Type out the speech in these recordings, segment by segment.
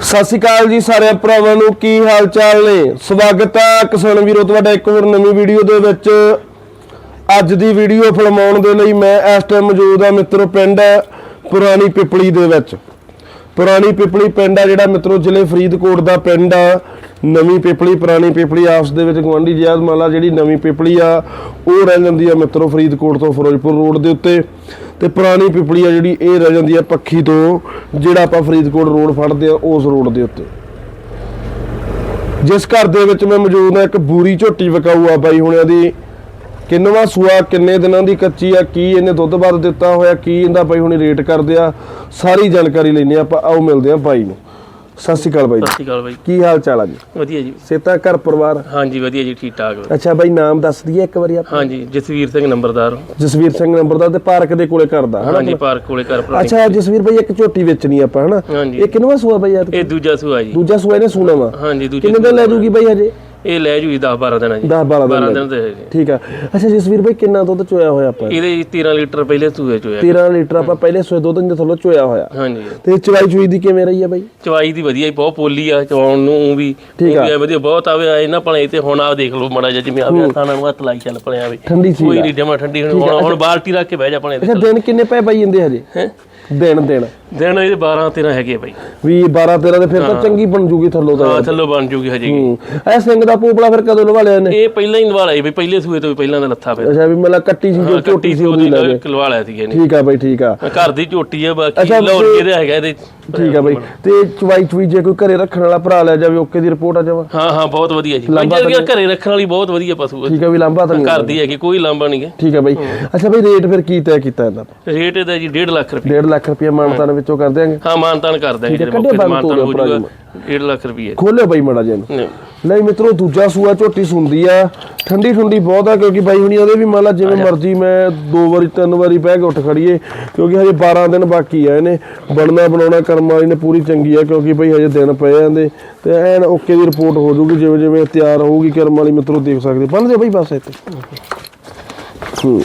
ਸਤਿ ਸ਼੍ਰੀ ਅਕਾਲ ਜੀ ਸਾਰੇ ਭਰਾਵਾਂ ਨੂੰ, ਕੀ ਹਾਲ ਚਾਲ ਨੇ? ਸਵਾਗਤ ਹੈ ਕਿਸਾਨ ਵੀਰੋ, ਤੁਹਾਡਾ ਇੱਕ ਹੋਰ ਨਵੀਂ ਵੀਡੀਓ ਦੇ ਵਿੱਚ। ਅੱਜ ਦੀ ਵੀਡੀਓ ਫਿਲਮਾਉਣ ਦੇ ਲਈ ਮੈਂ ਇਸ ਟਾਈਮ ਮੌਜੂਦ ਹਾਂ ਮਿੱਤਰੋ, ਪਿੰਡ ਪੁਰਾਣੀ ਪਿਪਲੀ ਦੇ ਵਿੱਚ। ਪੁਰਾਣੀ ਪਿਪਲੀ ਪਿੰਡ ਆ ਜਿਹੜਾ ਮਿੱਤਰੋ, ਜ਼ਿਲ੍ਹੇ ਫਰੀਦਕੋਟ ਦਾ ਪਿੰਡ ਆ। ਨਵੀਂ ਪਿਪਲੀ, ਪੁਰਾਣੀ ਪਿਪਲੀ, ਆਪਸ ਦੇ ਵਿੱਚ ਗਵਾਂਢੀ ਜਿਆਦ ਮਾਲਾ ਜਿਹੜੀ ਨਵੀਂ ਪਿਪਲੀ ਆ, ਉਹ ਰਹਿ ਜਾਂਦੀ ਆ ਮਿੱਤਰੋ ਫਰੀਦਕੋਟ ਤੋਂ ਫਿਰੋਜ਼ਪੁਰ ਰੋਡ ਦੇ ਉੱਤੇ। ਤੇ ਪੁਰਾਣੀ ਪਿਪਲੀ ਆ ਜਿਹੜੀ, ਇਹ ਰਹਿ ਜਾਂਦੀ ਆ ਪੱਖੀ ਤੋਂ, ਜਿਹੜਾ ਆਪਾਂ ਫਰੀਦਕੋਟ ਰੋਡ ਫੜਦੇ ਆ, ਉਸ ਰੋਡ ਦੇ ਉੱਤੇ। ਜਿਸ ਘਰ ਦੇ ਵਿੱਚ ਮੈਂ ਮੌਜੂਦ ਹਾਂ, ਇੱਕ ਬੂਰੀ ਝੋਟੀ ਵਿਕਾਊ ਆ ਬਾਈ ਹੁਣਿਆਂ ਦੀ। ਕਿੰਨਵਾ ਸੂਆ, ਕਿੰਨੇ ਦਿਨਾਂ ਦੀ ਕੱਚੀ ਆ, ਕੀ ਇਹਨੇ ਦੁੱਧ ਬਾਰ ਦਿੱਤਾ ਹੋਇਆ, ਕੀ ਇਹਦਾ ਬਾਈ ਹੁਣੀ ਰੇਟ ਕਰਦੇ ਆ, ਸਾਰੀ ਜਾਣਕਾਰੀ ਲੈਣੀ ਆਪਾਂ। ਆਓ ਮਿਲਦੇ ਆ ਬਾਈ ਨੂੰ। ਸਤਿ ਸ਼੍ਰੀ ਅਕਾਲ ਬਾਈ ਸਤਿ ਸ਼੍ਰੀ ਅਕਾਲ ਬਾਈ। ਕੀ ਹਾਲ ਚਾਲ ਆ ਜੀ? ਵਧੀਆ ਜੀ। ਸੇਤਾ ਘਰ ਪਰਿਵਾਰ? ਹਾਂਜੀ ਵਧੀਆ ਜੀ ਠੀਕ ਠਾਕ। ਅੱਛਾ ਬਾਈ ਨਾਮ ਦੱਸ ਦਈਏ ਇੱਕ ਵਾਰੀ ਆਪਾਂ ਹਾਂਜੀ ਜਸਵੀਰ ਸਿੰਘ ਨੰਬਰਦਾਰ। ਜਸਵੀਰ ਸਿੰਘ ਨੰਬਰ ਦਾ ਤੇ ਪਾਰਕ ਦੇ ਕੋਲੇ ਕਰਦਾ ਹਨਾ ਹਾਂਜੀ ਪਾਰਕ ਕੋਲੇ ਘਰ ਭਰਾ ਅੱਛਾ ਜਸਵੀਰ ਬਾਈ ਇੱਕ ਝੋਟੀ ਵੇਚਣੀ ਆਪਾਂ ਹਨਾ? ਇਹ ਕਿੰਨਵਾ ਸੂਆ ਬਾਈ ਯਾਰ ਇਹ ਦੂਜਾ ਸੂਆ ਜੀ। ਦੂਜਾ ਸੂਆ ਇਹਨੇ ਸੂਣਾ ਵਾ। ਹਾਂਜੀ ਦੂਜੇ ਕਿੰਨੇ ਦਿਨ ਲੈ ਜੂਗੀ ਬਾਈ ਹਜੇ? ਇਹ ਲੈ ਜੂ 10 12 ਦਿਨਾਂ ਜੀ 10 12 12 ਦਿਨ ਦੇ। ਹੈਗੇ। ਠੀਕ ਆ। ਅੱਛਾ ਜਸਵੀਰ ਬਾਈ ਕਿੰਨਾ ਦੁੱਧ ਚੋਇਆ ਹੋਇਆ ਆਪਾਂ? ਇਹਦੇ ਜੀ 13 ਲੀਟਰ ਪਹਿਲੇ ਸੂਏ ਚ ਹੋਇਆ 13 ਲੀਟਰ ਆਪਾਂ ਪਹਿਲੇ ਸੂਏ ਦੁੱਧ ਦੇ ਥੱਲੋਂ ਚੋਇਆ ਹੋਇਆ। ਹਾਂਜੀ। ਤੇ ਚਵਾਈ ਚੁਈ ਦੀ ਕਿਵੇਂ ਰਹੀ ਆ ਬਾਈ? ਚਵਾਈ ਦੀ ਵਧੀਆ ਬਹੁਤ ਪੋਲੀ ਆ ਚਵਾਉਣ ਨੂੰ ਵੀ। ਠੀਕ ਆ। ਵੀ ਵਧੀਆ ਬਹੁਤ ਆਵੇ ਆਏ ਨਾ ਭਲੇ ਤੇ ਹੁਣ ਆ ਦੇਖ ਲਓ ਮੜਾ ਜਿਹਾ ਜਿਵੇਂ ਆਵੇ ਥਾਣਾ ਨੂੰ ਹੱਥ ਲਾਈ ਚੱਲ ਭਲੇ ਆਵੇ। ਠੰਡੀ ਸੀ ਕੋਈ ਨਹੀਂ ਜਮਾ ਠੰਡੀ ਹੁਣ ਹੁਣ- ਬਾਲਟੀ ਰੱਖ ਕੇ ਬਹਿ ਜਾ ਭਲੇ ਅੱਛਾ ਦਿਨ ਕਿੰਨੇ ਪੈ ਬਾਈ ਜਾਂਦੇ ਹਜੇ? ਹੈ? ਦਿਨ ਦਿਨ। ਦਿਨ ਇਹਦੇ 12 13 ਹੈਗੇ ਆ ਬਾਈ। ਵੀ 12 13 ਦੇ ਫਿਰ ਤਾਂ ਚੰਗੀ ਬਣ ਜੂਗੀ ਥੱਲੋਂ ਤਾਂ। ਹਾਂ ਥੱਲੋਂ ਬਣ ਜੂਗੀ ਹਜੇ। ਹੂੰ। ਐ ਸਿੰਘ ਦਾ ਪੋਪਲਾ ਫਿਰ ਕਦੋਂ ਲਵਾ ਲਿਆ ਇਹਨੇ? ਇਹ ਪਹਿਲਾਂ ਹੀ ਨਵਾਲਾ ਜੀ ਬਈ ਪਹਿਲੇ ਸੂਏ ਤੋਂ ਵੀ ਪਹਿਲਾਂ ਦਾ ਲੱਥਾ ਫਿਰ ਅੱਛਾ ਵੀ ਮਤਲਬ ਕੱਟੀ ਸੀ ਜੋ ਝੋਟੀ ਸੀ ਉਹਦੀ ਲੱਗੇ ਕਲਵਾ ਲਿਆ ਸੀ ਇਹਨੇ। ਠੀਕ ਆ ਬਾਈ ਠੀਕ ਆ। ਘਰ ਦੀ ਝੋਟੀ ਆ ਬਾਕੀ ਤੇ- ਜਿਹਦੇ ਹੈਗਾ ਇਹਦੇ। ਠੀਕ ਆ ਬਾਈ। ਤੇ ਚਵਾਈ ਚੁਈ ਜੇ ਕੋਈ ਘਰੇ ਰੱਖਣ ਵਾਲਾ ਭਰਾ ਲੈ ਜਾਵੇ ਓਕੇ ਦੀ ਰਿਪੋਰਟ ਆ ਜਾਵਾ? ਹਾਂ ਹਾਂ ਬਹੁਤ ਵਧੀਆ ਜੀ। ਪੰਜਾਂ ਘਰੇ ਰੱਖਣ ਵਾਲੀ ਬਹੁਤ ਵਧੀਆ ਪਸ਼ੂ ਆ ਠੀਕ ਆ ਵੀ ਲਾਂਭਾ ਤਾਂ ਨਹੀਂ ਘਰ ਦੀ ਹੈਗੀ ਕੋਈ ਲਾਂਬਾ ਨਹੀਂ ਹੈ। ਠੀਕ ਆ ਬਾਈ। ਅੱਛਾ ਬਾਈ ਰੇਟ ਫਿਰ ਕੀ ਤੈਅ ਕੀਤਾ ਇਹਦਾ ਰੇਟ ਇਹਦਾ ਜੀ 1.5 ਲੱਖ ਰੁਪਏ। 1.5 ਲੱਖ ਰੁਪਏ ਮਾਨਤਾਨ ਵਿੱਚੋਂ ਕਰ ਦਿਆਂਗੇ? ਹਾਂ ਮਾਨਤਾਨ ਕਰਦਾ ਤੇ ਬੰਦ ਮਾਨਤਾਨ ਹੋ ਜਾਊਗਾ 1.5 ਲੱਖ ਰੁਪਏ। ਖੋਲਿਓ ਬਾਈ ਮੜਾ ਜੀ ਨਹੀਂ। ਮਿੱਤਰੋ ਦੂਜਾ ਸੂਆ ਝੋਟੀ ਸੁੰਦੀ ਆ। ਠੰਡੀ ਠੰਡੀ ਬਹੁਤ ਆ ਕਿਉਂਕਿ ਬਾਈ ਹੁਣੀ ਉਹਦੇ ਵੀ ਮੰਨ ਲਾ ਜਿਵੇਂ ਮਰਜ਼ੀ ਮੈਂ ਦੋ ਵਾਰੀ ਤਿੰਨ ਵਾਰੀ ਬਹਿ ਕੇ ਉੱਠ ਖੜੀਏ ਕਿਉਂਕਿ ਹਜੇ 12 ਦਿਨ ਬਾਕੀ ਆ ਇਹਨੇ। ਬਣਨਾ ਬਣਾਉਣਾ ਕਰਮ ਵਾਲੀ ਨੇ ਪੂਰੀ ਚੰਗੀ ਆ ਕਿਉਂਕਿ ਬਈ ਹਜੇ ਦਿਨ ਪਏ ਜਾਂਦੇ ਤੇ ਐਨ ਓਕੇ ਦੀ ਰਿਪੋਰਟ ਹੋ ਜਾਊਗੀ ਜਿਵੇਂ ਜਿਵੇਂ ਤਿਆਰ ਹੋਊਗੀ ਕਰਮ ਵਾਲੀ ਮਿੱਤਰੋ ਦੇਖ ਸਕਦੇ। ਬੰਨ ਬਈ ਬਸ ਇੱਥੇ। ਹੂੰ।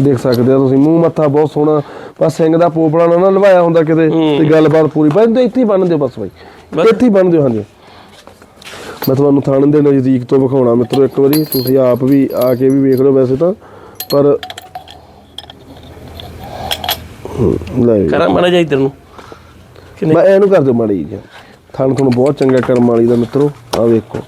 ਦੇਖ ਸਕਦੇ ਆ ਤੁਸੀਂ ਮੂੰਹ ਮੱਥਾ ਬਹੁਤ ਸੋਹਣਾ। ਬਸ ਸਿੰਘ ਦਾ ਪੋਪੜਾ ਨਾ ਲਵਾਇਆ ਹੁੰਦਾ ਕਿਤੇ ਤੇ ਗੱਲਬਾਤ ਪੂਰੀ। ਬੰਨ ਇੱਥੇ ਹੀ ਬੰਨ ਦਿਓ ਬਸ ਬਾਈ। ਇੱਥੇ ਹੀ ਬੰਨ ਦਿਓ ਹਾਂਜੀ। ਮੈਂ ਤੁਹਾਨੂੰ ਥਾਣੇ ਦੇ ਨਜ਼ਦੀਕ ਤੋਂ ਵਿਖਾਉਣਾ ਮਿੱਤਰੋ ਇੱਕ ਵਾਰੀ ਤੁਸੀਂ ਆਪ ਵੀ ਆ ਕੇ ਵੀ ਵੇਖ ਲਓ ਵੈਸੇ ਤਾਂ ਪਰ ਲੈ। ਕਰਾਂ ਮਾੜਾ ਜਿਹਾ ਇੱਧਰ ਨੂੰ। ਕਿੰਨੇ ਮੈਂ ਇਹਨੂੰ ਕਰ ਦਿਓ ਮਾੜੀ ਜੀ ਥਾਣ ਤੁਹਾਨੂੰ ਬਹੁਤ ਚੰਗਾ ਕਰਮ ਵਾਲੀ ਦਾ ਮਿੱਤਰੋ ਆ ਵੇਖੋ।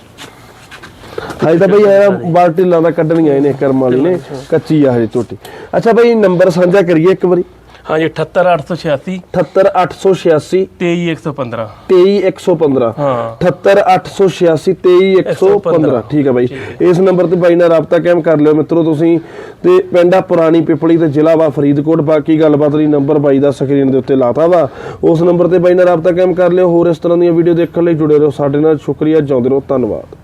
ਹਾਈ ਤਾਂ ਬਈ ਇਹ ਬਾਲਟੀ ਲਾਂਦਾ ਕੱਢਣੀਆਂ ਇਹਨੇ ਕਰਮ ਵਾਲੀ ਨੇ ਕੱਚੀ ਆ ਹਜੇ ਝੋਟੀ। ਅੱਛਾ ਬਈ ਨੰਬਰ ਸਾਂਝਾ ਕਰੀਏ ਇੱਕ ਵਾਰੀ। ਹਾਂਜੀ 78886 78886 23115 23115 ਹਾਂ। 78886 23115 ਠੀਕ ਹੈ ਬਾਈ। ਇਸ ਨੰਬਰ ਤੇ ਬਾਈ ਨਾਲ ਰਾਬਤਾ ਕਾਇਮ ਕਰ ਲਿਓ ਮਿੱਤਰੋ ਤੁਸੀਂ। ਤੇ ਪਿੰਡਾ ਪੁਰਾਣੀ ਪਿਪਲੀ ਤੇ ਜ਼ਿਲ੍ਹਾ ਵਾ ਫਰੀਦਕੋਟ। ਬਾਕੀ ਗੱਲਬਾਤ ਲਈ ਨੰਬਰ ਬਾਈ ਦਾ ਸਕਰੀਨ ਦੇ ਉੱਤੇ ਲਾਤਾ ਵਾ। ਉਸ ਨੰਬਰ ਤੇ ਬਾਈ ਨਾਲ ਰਾਬਤਾ ਕਾਇਮ ਕਰ ਲਿਓ। ਹੋਰ ਇਸ ਤਰ੍ਹਾਂ ਦੀਆਂ ਵੀਡੀਓ ਦੇਖਣ ਲਈ ਜੁੜੇ ਰਹੋ। ਸਾਡੇ ਨਾਲ ਸ਼ੁਕਰੀਆ। ਜਿਉਂਦੇ ਰਹੋ। ਧੰਨਵਾਦ।